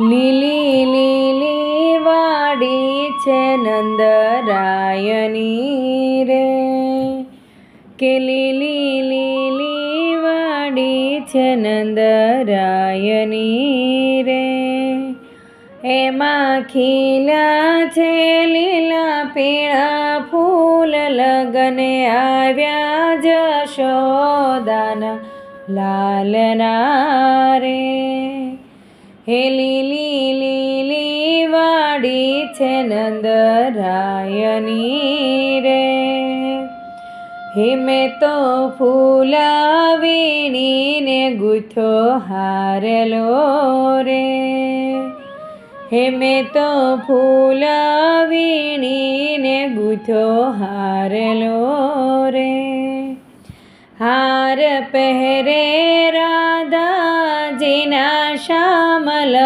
લીલી લીલી વાડી છે નંદરાયની રે. કે લીલી લીલી વાડી છે નંદરાયની રે. એમાં ખીલા છે લીલા પીળા ફૂલ, લગને આવ્યા જશોદાના લાલના રે. હે લીલી લીલી વાડી છે નંદરાયની રે. હે મેં તો ફૂલા વીણીને ગુથો હારેલો રે. હે મેં તો ફૂલા વીણીને ગુથો હારેલો રે. હાર પહેરે భజన శ్యామల